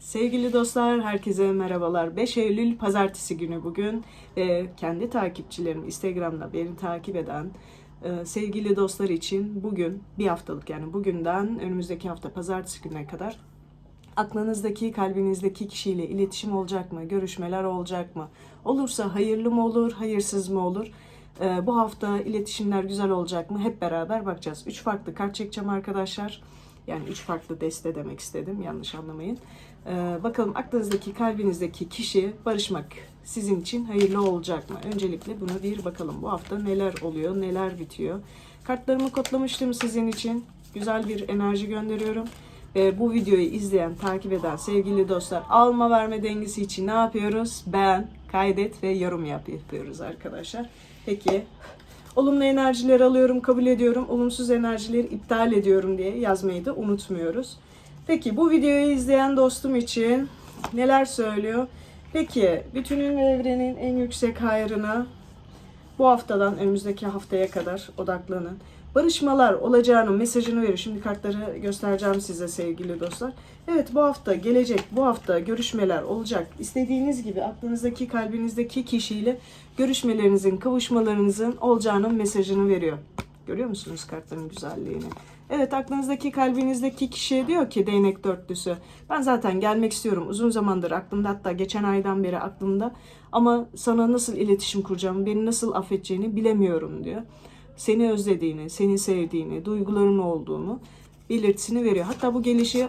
Sevgili dostlar, herkese merhabalar. 5 Eylül Pazartesi günü bugün ve kendi takipçilerim Instagram'da beni takip eden e, sevgili dostlar için bugün bir haftalık yani bugünden önümüzdeki hafta Pazartesi gününe kadar aklınızdaki, kalbinizdeki kişiyle iletişim olacak mı? Görüşmeler olacak mı? Olursa hayırlı mı olur, hayırsız mı olur? E, bu hafta iletişimler güzel olacak mı? Hep beraber bakacağız. Üç farklı kart çekeceğim arkadaşlar. Yani üç farklı deste demek istedim. Yanlış anlamayın. Ee, bakalım aklınızdaki, kalbinizdeki kişi barışmak sizin için hayırlı olacak mı? Öncelikle buna bir bakalım. Bu hafta neler oluyor, neler bitiyor. Kartlarımı kodlamıştım sizin için. Güzel bir enerji gönderiyorum. Ve bu videoyu izleyen, takip eden sevgili dostlar alma verme dengesi için ne yapıyoruz? Beğen, kaydet ve yorum yap yapıyoruz arkadaşlar. Peki Olumlu enerjileri alıyorum, kabul ediyorum. Olumsuz enerjileri iptal ediyorum diye yazmayı da unutmuyoruz. Peki bu videoyu izleyen dostum için neler söylüyor? Peki bütünün ve evrenin en yüksek hayrına bu haftadan önümüzdeki haftaya kadar odaklanın. Barışmalar olacağının mesajını veriyor. Şimdi kartları göstereceğim size sevgili dostlar. Evet bu hafta gelecek, bu hafta görüşmeler olacak. İstediğiniz gibi aklınızdaki, kalbinizdeki kişiyle görüşmelerinizin, kavuşmalarınızın olacağının mesajını veriyor. Görüyor musunuz kartların güzelliğini? Evet aklınızdaki, kalbinizdeki kişiye diyor ki değnek dörtlüsü. Ben zaten gelmek istiyorum. Uzun zamandır aklımda hatta geçen aydan beri aklımda. Ama sana nasıl iletişim kuracağımı, beni nasıl affedeceğini bilemiyorum diyor seni özlediğini, seni sevdiğini, duyguların olduğunu belirtisini veriyor. Hatta bu gelişi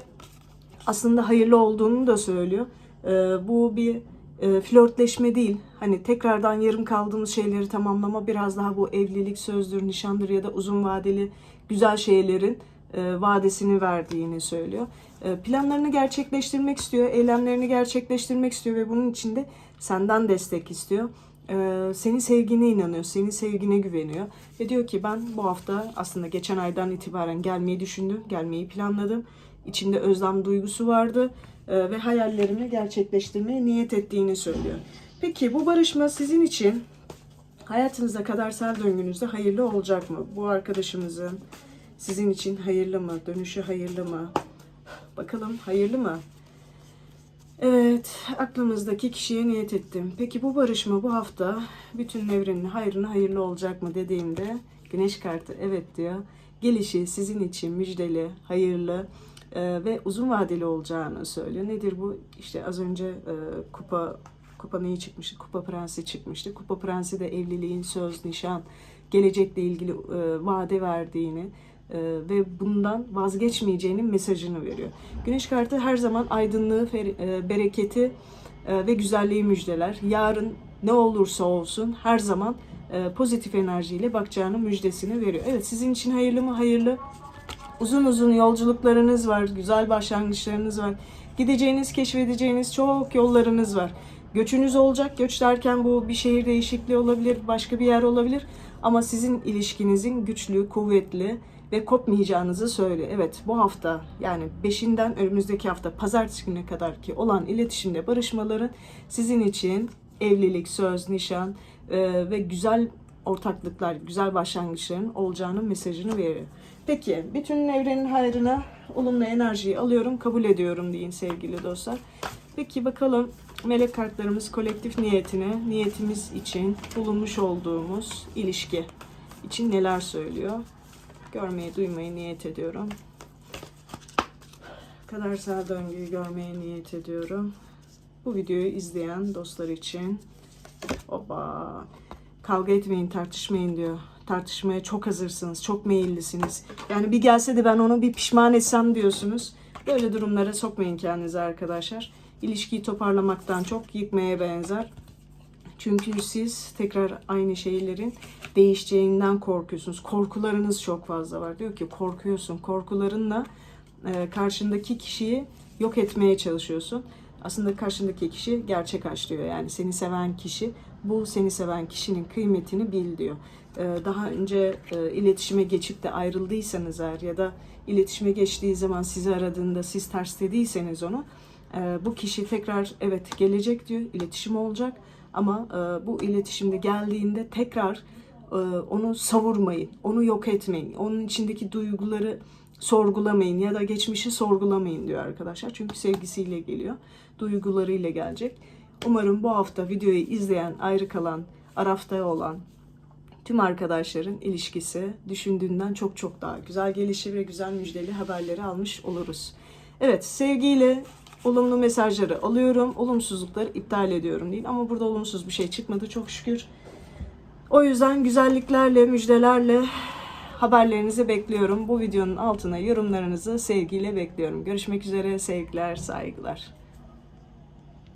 aslında hayırlı olduğunu da söylüyor. Ee, bu bir e, flörtleşme değil. Hani tekrardan yarım kaldığımız şeyleri tamamlama biraz daha bu evlilik sözdür, nişandır ya da uzun vadeli güzel şeylerin e, vadesini verdiğini söylüyor. E, planlarını gerçekleştirmek istiyor, eylemlerini gerçekleştirmek istiyor ve bunun için de senden destek istiyor. Ee, senin sevgine inanıyor, senin sevgine güveniyor. Ve diyor ki ben bu hafta aslında geçen aydan itibaren gelmeyi düşündüm, gelmeyi planladım. İçimde özlem duygusu vardı ee, ve hayallerimi gerçekleştirmeye niyet ettiğini söylüyor. Peki bu barışma sizin için hayatınızda kadersel döngünüzde hayırlı olacak mı? Bu arkadaşımızın sizin için hayırlı mı? Dönüşü hayırlı mı? Bakalım hayırlı mı? Evet, aklımızdaki kişiye niyet ettim. Peki bu barışma bu hafta bütün evrenin hayrına hayırlı olacak mı dediğimde Güneş kartı evet diyor. Gelişi sizin için müjdeli, hayırlı e, ve uzun vadeli olacağını söylüyor. Nedir bu? İşte az önce e, kupa kupa neyi çıkmıştı? Kupa prensi çıkmıştı. Kupa prensi de evliliğin söz, nişan, gelecekle ilgili e, vade verdiğini, e, ve bundan vazgeçmeyeceğinin mesajını veriyor. Güneş kartı her zaman aydınlığı, e, bereketi e, ve güzelliği müjdeler. Yarın ne olursa olsun her zaman pozitif enerjiyle bakacağını müjdesini veriyor. Evet sizin için hayırlı mı? Hayırlı. Uzun uzun yolculuklarınız var, güzel başlangıçlarınız var. Gideceğiniz, keşfedeceğiniz çok yollarınız var. Göçünüz olacak. Göç derken bu bir şehir değişikliği olabilir, başka bir yer olabilir. Ama sizin ilişkinizin güçlü, kuvvetli, ve kopmayacağınızı söylüyor. Evet bu hafta yani 5'inden önümüzdeki hafta pazartesi gününe kadar ki olan iletişimde barışmaların sizin için evlilik, söz, nişan e, ve güzel ortaklıklar, güzel başlangıçların olacağının mesajını veriyor. Peki bütün evrenin hayrına olumlu enerjiyi alıyorum, kabul ediyorum deyin sevgili dostlar. Peki bakalım melek kartlarımız kolektif niyetine, niyetimiz için bulunmuş olduğumuz ilişki için neler söylüyor? görmeyi, duymayı niyet ediyorum. Kadersel döngüyü görmeye niyet ediyorum. Bu videoyu izleyen dostlar için oba kavga etmeyin, tartışmayın diyor. Tartışmaya çok hazırsınız, çok meyillisiniz. Yani bir gelse de ben onu bir pişman etsem diyorsunuz. Böyle durumlara sokmayın kendinizi arkadaşlar. İlişkiyi toparlamaktan çok yıkmaya benzer. Çünkü siz tekrar aynı şeylerin değişeceğinden korkuyorsunuz. Korkularınız çok fazla var. Diyor ki korkuyorsun. Korkularınla e, karşındaki kişiyi yok etmeye çalışıyorsun. Aslında karşındaki kişi gerçek aşk. Yani seni seven kişi bu seni seven kişinin kıymetini bil diyor. E, daha önce e, iletişime geçip de ayrıldıysanız eğer ya da iletişime geçtiği zaman sizi aradığında siz ters dediyseniz onu e, bu kişi tekrar evet gelecek diyor. iletişim olacak ama e, bu iletişimde geldiğinde tekrar onu savurmayın, onu yok etmeyin. Onun içindeki duyguları sorgulamayın ya da geçmişi sorgulamayın diyor arkadaşlar. Çünkü sevgisiyle geliyor, duygularıyla gelecek. Umarım bu hafta videoyu izleyen, ayrı kalan, arafta olan tüm arkadaşların ilişkisi düşündüğünden çok çok daha güzel gelişir ve güzel müjdeli haberleri almış oluruz. Evet, sevgiyle olumlu mesajları alıyorum, olumsuzlukları iptal ediyorum değil ama burada olumsuz bir şey çıkmadı çok şükür. O yüzden güzelliklerle, müjdelerle haberlerinizi bekliyorum. Bu videonun altına yorumlarınızı sevgiyle bekliyorum. Görüşmek üzere, sevgiler, saygılar.